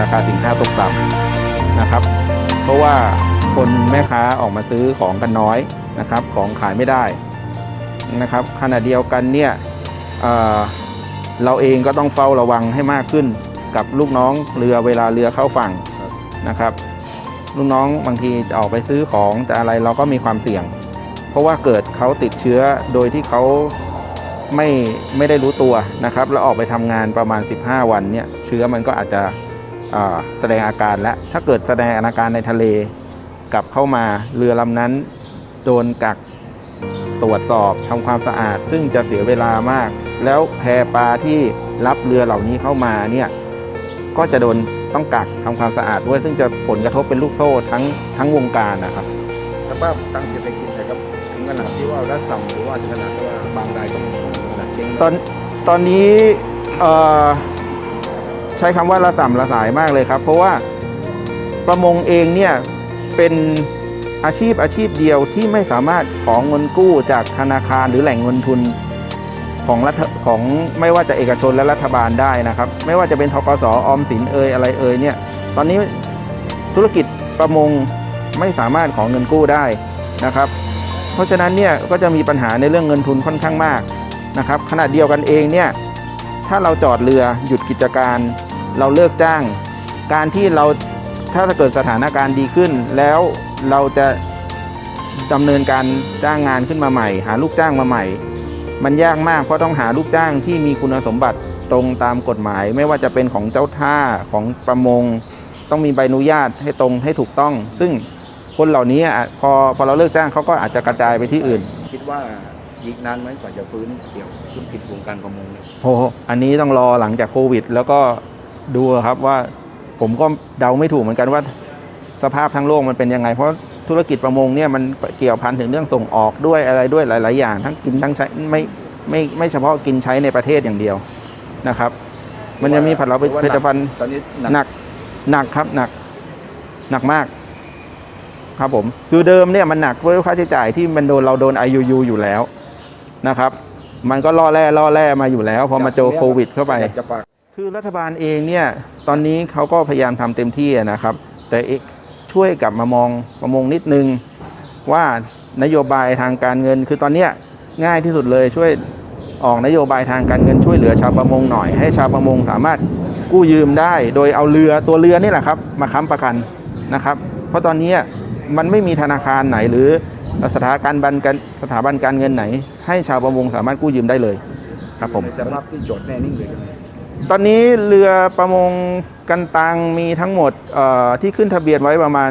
ราคาสินค้าตกต่ำนะครับ เพราะว่าคนแม่ค้าออกมาซื้อของกันน้อยนะครับ ของขายไม่ได้นะครับ ขณะเดียวกันเนี่ยเเราเองก็ต้องเฝ้าระวังให้มากขึ้นกับลูกน้องเรือเวลาเรือเข้าฝั่งนะครับลูกน้องบางทีจะออกไปซื้อของแต่อะไรเราก็มีความเสี่ยง เพราะว่าเกิดเขาติดเชื้อโดยที่เขาไม่ไม่ได้รู้ตัวนะครับ แล้วออกไปทำงานประมาณ 15 วันเนี่ยเชื้อมันก็อาจจะ แสดงอาการแล้วถ้าเกิดแสดงอาการในทะเลกลับเข้ามาเรือลำนั้นโดนกักตรวจสอบทำความสะอาด ซึ่งจะเสียเวลามาก แล้วแพปลาที่รับเรือเหล่านี้เข้ามาเนี่ยก็จะโดนต้องกักทำความสะอาดด้วยซึ่งจะผลกระทบเป็นลูกโซ่ทั้งทั้งวงการนะครับสภาพทางเศรษฐกิจนะครับถึงขนาดที่ว่ารัฐสั่งหรือว่าถึงขนาดที่ว่าบางรายต้องขนาดเจ๊งตอนตอนนี้เอ่อ ใช้คำว่าระส่ำระสายมากเลยครับ เพราะว่าประมงเองเนี่ยเป็นอาชีพอาชีพเดียวที่ไม่สามารถของเงินกู้จากธนาคารหรือแหล่งเงินทุนของรัฐของไม่ว่าจะเอกชนและรัฐบาลได้นะครับ ไม่ว่าจะเป็นทกสออมสินเอยอะไรเอยเนี่ยตอนนี้ธุรกิจประมงไม่สามารถของเงินกู้ได้นะครับ เพราะฉะนั้นเนี่ยก็จะมีปัญหาในเรื่องเงินทุนค่อนข้างมากนะครับขณะเดียวกันเองเนี่ย ถ้าเราจอดเรือหยุดกิจการ เราเลิกจ้าง การที่เราถ้าเกิดสถานการณ์ดีขึ้น แล้วเราจะดำเนินการจ้างงานขึ้นมาใหม่ หาลูกจ้างมาใหม่ มันยากมากเพราะต้องหาลูกจ้างที่มีคุณสมบัติตรงตามกฎหมาย ไม่ว่าจะเป็นของเจ้าท่าของประมง ต้องมีใบอนุญาตให้ตรงให้ถูกต้อง ซึ่งคนเหล่านี้พอพอเราเลิกจ้างเขาก็อาจจะกระจายไปที่อื่น คิดว่า อีกนานไหมกว่าจะฟื้นเกี่ยวธุรกิจวงการประมงเนี่ยโอ้โหอันนี้ต้องรอหลังจากโควิด แล้วก็ดูครับว่าผมก็เดาไม่ถูกเหมือนกันว่า สภาพทั้งโลกมันเป็นยังไง เพราะธุรกิจประมงเนี่ยมันเกี่ยวพันถึงเรื่องส่งออกด้วยอะไรด้วยหลาย ๆ อย่าง ทั้งกินทั้งใช้ไม่ไม่ไม่เฉพาะกินใช้ในประเทศอย่างเดียวนะครับ มันจะมีผลิตผลิตภัณฑ์ตอนนี้หนักหนักครับหนักหนักมากครับผม คือเดิมเนี่ยมันหนักด้วยค่าใช้จ่ายที่มันโดนเราโดน IUU อยู่แล้ว นะครับ มันก็ล่อแร่ล่อแร่มาอยู่แล้ว พอมาเจอโควิด เข้าไป คือรัฐบาลเองเนี่ยตอนนี้เขาก็พยายามทำเต็มที่นะครับ แต่เอกช่วยกลับมามองประมงนิดนึง ว่านโยบายทางการเงิน คือตอนเนี้ยง่ายที่สุดเลยช่วยออกนโยบายทางการเงินช่วยเหลือชาวประมงหน่อยให้ชาวประมงสามารถกู้ยืมได้ โดยเอาเรือตัวเรือนี่แหละครับ มาค้ำประกันนะครับ เพราะตอนนี้มันไม่มีธนาคารไหนหรือ สถาบันบันการสถาบันการเงินไหน ให้ชาวประมงสามารถกู้ยืมได้เลยครับผมในสภาพที่โจทย์แน่นิ่งเลยใช่ไหมตอนนี้เรือประมงกันตังมีทั้งหมดเอ่อที่ขึ้นทะเบียนไว้ประมาณ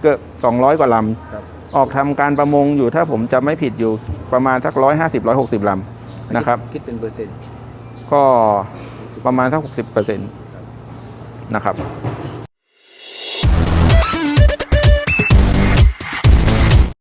เกือบ200 กว่าลครับำออกทำการประมงอยู่ถ้าผมจำไม่ผิดอยู่ประมาณสัก150 160ลำนะครับคิดเป็นเปอร์เซ็นต์ก็ประมาณสัก60เปอร์เซ็นต์นะครับ